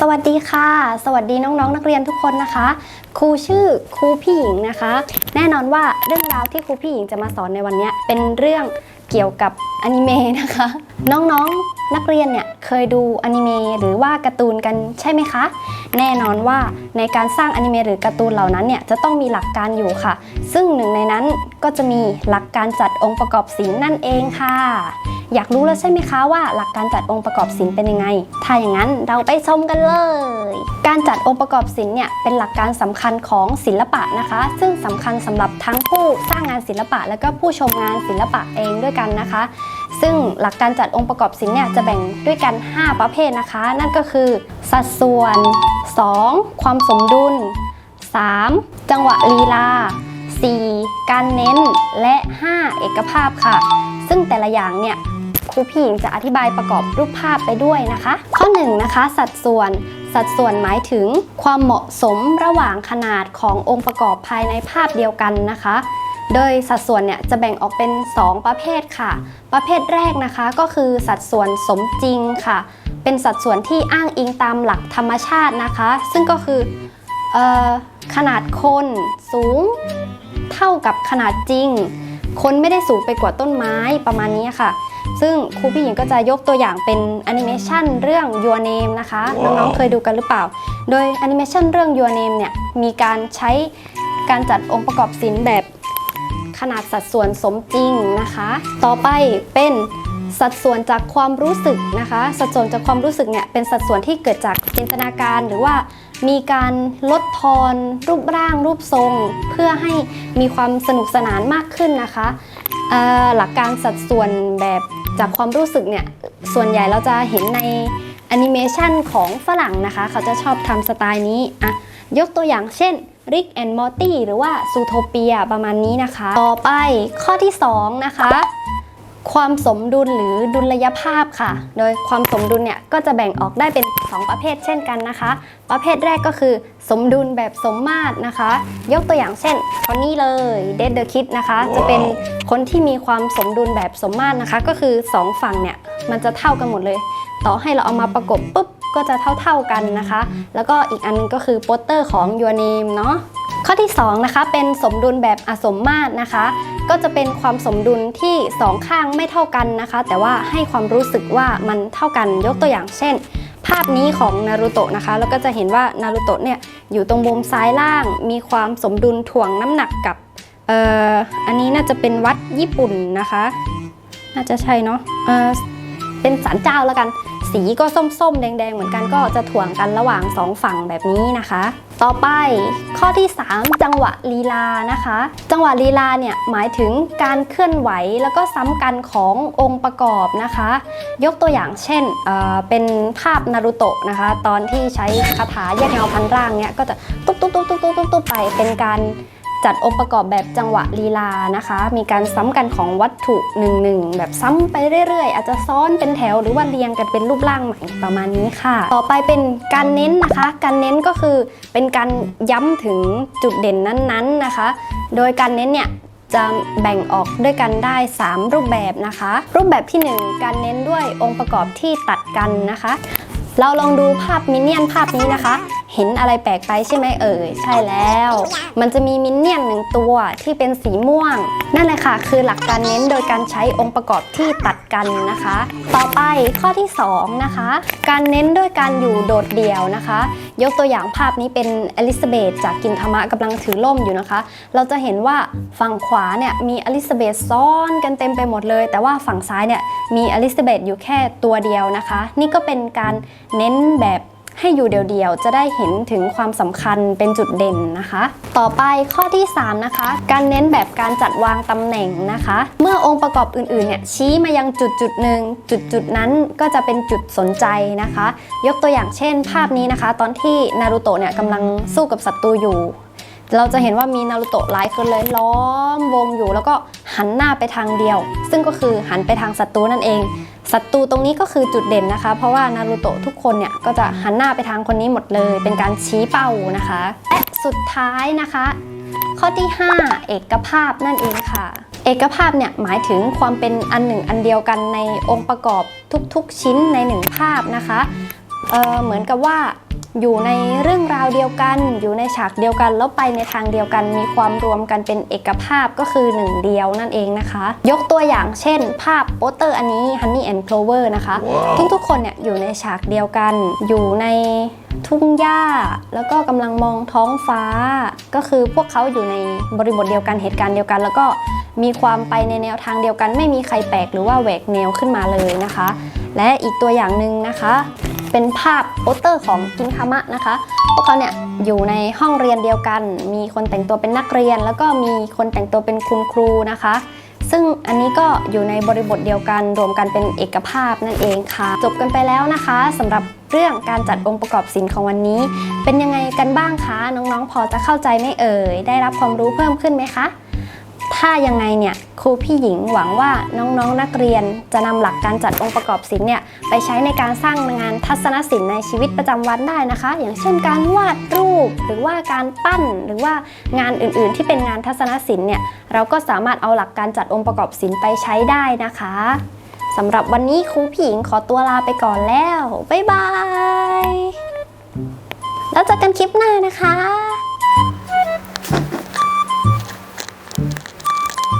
สวัสดีค่ะ สวัสดีน้องๆนักเรียนทุกคนนะคะ ครูชื่อครูพี่หญิงนะคะ แน่นอนว่าเรื่องราวที่ครูพี่หญิงจะมาสอนในวันนี้เป็นเรื่องเกี่ยวกับอนิเมะนะคะ น้องๆนักเรียนเนี่ยเคยดูอนิเมะหรือว่าการ์ตูนกันใช่ไหมคะ แน่นอนว่าในการสร้างอนิเมะหรือการ์ตูนเหล่านั้นเนี่ยจะต้องมีหลักการอยู่ค่ะ ซึ่งหนึ่งในนั้นก็จะมีหลักการจัดองค์ประกอบศิลป์นั่นเองค่ะ อยากรู้แล้วใช่ไหมคะว่าหลักการจัดองค์ประกอบศิลป์เป็นยังไง ถ้าอย่างนั้นเราไปชมกันเลย การจัดองค์ประกอบศิลป์เนี่ยเป็นหลักการสำคัญของศิลปะนะคะ ซึ่งสำคัญสำหรับทั้งผู้สร้างงานศิลปะ และก็ผู้ชมงานศิลปะเองด้วยกันนะคะ ซึ่งหลักการจัดองค์ประกอบศิลป์เนี่ยจะแบ่งด้วยกัน 5 ประเภทนะคะ นั่นก็คือ สัดส่วน 2. ความสมดุล 3. จังหวะลีลา 4. การเน้นและ 5. เอกภาพค่ะ ซึ่งแต่ละอย่างเนี่ย รูพี่หญิงจะอธิบายประกอบรูปภาพไปด้วยนะคะ ข้อ1นนะคะ สัดส่วน สัดส่วนหมายถึงความเหมาะสมระหว่างขนาดขององค์ประกอบภายในภาพเดียวกันนะคะ โดยสัดส่วนเนี่ยจะแบ่งออกเป็น 2 ประเภทค่ะ ประเภทแรกนะคะก็คือสัดส่วนสมจริงค่ะ เป็นสัดส่วนที่อ้างอิงตามหลักธรรมชาตินะคะ ซึ่งก็คือออขนาดคนสูงเท่ากับขนาดจริง คนไม่ได้สูงไปกว่าต้นไม้ประมาณนี้ค่ะ ซึ่งครูพี่หญิงก็จะยกตัวอย่างเป็นแอนิเมชันเรื่อง Your Name นะคะน้องๆเคยดูกันหรือเปล่า โดยแอนิเมชันเรื่อง Your Name เนี่ยมีการใช้การจัดองค์ประกอบศิลป์แบบขนาดสัดส่วนสมจริงนะคะ ต่อไปเป็นสัดส่วนจากความรู้สึกนะคะ สัดส่วนจากความรู้สึกเนี่ยเป็นสัดส่วนที่เกิดจากจินตนาการหรือว่ามีการลดทอน รูปร่างรูปทรง เพื่อให้มีความสนุกสนานมากขึ้นนะคะเอ่อหลักการสัดส่วนแบบ จากความรู้สึกเนี่ย ส่วนใหญ่เราจะเห็นในแอนิเมชันของฝรั่งนะคะ เขาจะชอบทำสไตล์นี้อะยกตัวอย่างเช่น Rick and Morty หรือว่า Zootopia ประมาณนี้นะคะ ต่อไปข้อที่ 2 นะคะ ความสมดุลหรือดุลยภาพค่ะ โดยความสมดุลเนี่ยก็จะแบ่งออกได้เป็น 2 ประเภทเช่นกันนะคะ ประเภทแรกก็คือ สมดุลแบบสมมาตรนะคะ ยกตัวอย่างเช่นคนนี้เลย Dead the Kid นะคะ จะเป็นคนที่มีความสมดุลแบบสมมาตรนะคะ ก็คือ 2 ฝั่งเนี่ยมันจะเท่ากันหมดเลย ต่อให้เราเอามาประกบปุ๊บก็จะเท่าๆกันนะคะ แล้วก็อีกอันนึงก็คือโปสเตอร์ของ Your Name เนาะข้อที่2นะคะเป็นสมดุลแบบอสมมาตรนะคะ ก็จะเป็นความสมดุลที่สองข้างไม่เท่ากันนะคะ แต่ว่าให้ความรู้สึกว่ามันเท่ากันยกตัวอย่างเช่น ภาพนี้ของนารูโตะนะคะ แล้วก็จะเห็นว่านารูโตะเนี่ยอยู่ตรงมุมซ้ายล่าง มีความสมดุลถ่วงน้ำหนักกับเอ่ออันนี้น่าจะเป็นวัดญี่ปุ่นนะคะ น่าจะใช่เนาะเออเป็นศาลเจ้าแล้วกัน สีก็ส้มๆ แดงๆ เหมือนกันก็จะถ่วงกันระหว่างสองฝั่งแบบนี้นะคะ ต่อไปข้อที่ 3 จังหวะลีลานะคะ จังหวะลีลาเนี่ยหมายถึงการเคลื่อนไหวแล้วก็ซ้ำกันขององค์ประกอบนะคะ ยกตัวอย่างเช่นเเป็นภาพนารูโตะนะคะ ตอนที่ใช้คาถาแยกเงาพันร่างเนี่ยก็จะตุ๊บตุ๊บตุ๊บตุ๊บตุ๊บตุ๊บตุ๊บไปเป็นการ จัดองค์ประกอบแบบจังหวะลีลานะคะ มีการซ้ำกันของวัตถุหนึ่งหนึ่งแบบซ้ำไปเรื่อยๆ อาจจะซ้อนเป็นแถวหรือว่าเรียงกันเป็นรูปร่างใหม่ประมาณนี้ค่ะ ต่อไปเป็นการเน้นนะคะ การเน้นก็คือเป็นการย้ำถึงจุดเด่นนั้นๆนะคะ โดยการเน้นเนี่ยจะแบ่งออกด้วยกันได้ 3 รูปแบบนะคะ รูปแบบที่ 1 การเน้นด้วยองค์ประกอบที่ตัดกันนะคะ เราลองดูภาพมินเนี่ยนภาพนี้นะคะ เห็นอะไรแปลกไปใช่ไหมเอ่ย ใช่แล้ว มันจะมีมินเนี่ยนหนึ่งตัวที่เป็นสีม่วง นั่นแหละค่ะ คือหลักการเน้นโดยการใช้องค์ประกอบที่ตัดกันนะคะ ต่อไปข้อที่สองนะคะ การเน้นด้วยการอยู่โดดเดี่ยวนะคะ ยกตัวอย่างภาพนี้เป็นอลิซาเบธจากกินธรรมะกำลังถือล่มอยู่นะคะ เราจะเห็นว่าฝั่งขวาเนี่ยมีอลิซาเบธซ้อนกันเต็มไปหมดเลย แต่ว่าฝั่งซ้ายเนี่ยมีอลิซาเบธอยู่แค่ตัวเดียวนะคะ นี่ก็เป็นการเน้นแบบ ให้อยู่เดียวๆ จะได้เห็นถึงความสำคัญเป็นจุดเด่นนะคะ ต่อไปข้อที่ 3 นะคะ การเน้นแบบการจัดวางตำแหน่งนะคะ เมื่อองค์ประกอบอื่นๆเนี่ยชี้มายังจุดจุดหนึ่งจุดจุดนั้นก็จะเป็นจุดสนใจนะคะ ยกตัวอย่างเช่น ภาพนี้นะคะ ตอนที่นารูโตะเนี่ยกำลังสู้กับศัตรูอยู่ เราจะเห็นว่ามีนารูโตะหลายคนเลยล้อมวงอยู่ แล้วก็หันหน้าไปทางเดียว ซึ่งก็คือหันไปทางศัตรูนั่นเองศัตรูตรงนี้ก็คือจุดเด่นนะคะ เพราะว่านารูโตะทุกคนเนี่ยก็จะหันหน้าไปทางคนนี้หมดเลย เป็นการชี้เป้านะคะ และสุดท้ายนะคะ ข้อที่ 5 เอกภาพนั่นเองค่ะ เอกภาพเนี่ยหมายถึงความเป็นอันหนึ่งอันเดียวกันในองค์ประกอบทุกๆชิ้นในหนึ่งภาพนะคะเเหมือนกับว่า อยู่ในเรื่องราวเดียวกัน อยู่ในฉากเดียวกัน แล้วไปในทางเดียวกัน มีความรวมกันเป็นเอกภาพก็คือหนึ่งเดียวนั่นเองนะคะ ยกตัวอย่างเช่น ภาพโปสเตอร์อันนี้ Honey and Clover นะคะทุกๆคนเนี่ยอยู่ในฉากเดียวกัน อยู่ในทุ่งหญ้า แล้วก็กำลังมองท้องฟ้า ก็คือพวกเขาอยู่ในบริบทเดียวกันเหตุการณ์เดียวกัน แล้วก็มีความไปในแนวทางเดียวกัน ไม่มีใครแปลกหรือว่าแหวกแนวขึ้นมาเลยนะคะ และอีกตัวอย่างหนึ่งนะคะ เป็นภาพโปสเตอร์ของกินคามะนะคะ พวกเขาเนี่ยอยู่ในห้องเรียนเดียวกัน มีคนแต่งตัวเป็นนักเรียน แล้วก็มีคนแต่งตัวเป็นคุณครูนะคะ ซึ่งอันนี้ก็อยู่ในบริบทเดียวกันรวมกันเป็นเอกภาพนั่นเองค่ะ จบกันไปแล้วนะคะสำหรับเรื่องการจัดองค์ประกอบศิลป์ของวันนี้ เป็นยังไงกันบ้างคะ น้องๆ พอจะเข้าใจไหมเอ่ย ได้รับความรู้เพิ่มขึ้นไหมคะ ถ้ายังไงเนี่ยครูพี่หญิงหวังว่าน้องๆนักเรียนจะนำหลักการจัดองค์ประกอบศิลป์เนี่ยไปใช้ในการสร้างงานทัศนศิลป์ในชีวิตประจำวันได้นะคะ อย่างเช่นการวาดรูป หรือว่าการปั้นหรือว่างานอื่นๆ ที่เป็นงานทัศนศิลป์เนี่ยเราก็สามารถเอาหลักการจัดองค์ประกอบศิลป์ไปใช้ได้นะคะสำหรับวันนี้ครูพี่หญิงขอตัวลาไปก่อนแล้วบ๊ายบายแล้วเจอกันคลิปหน้านะคะ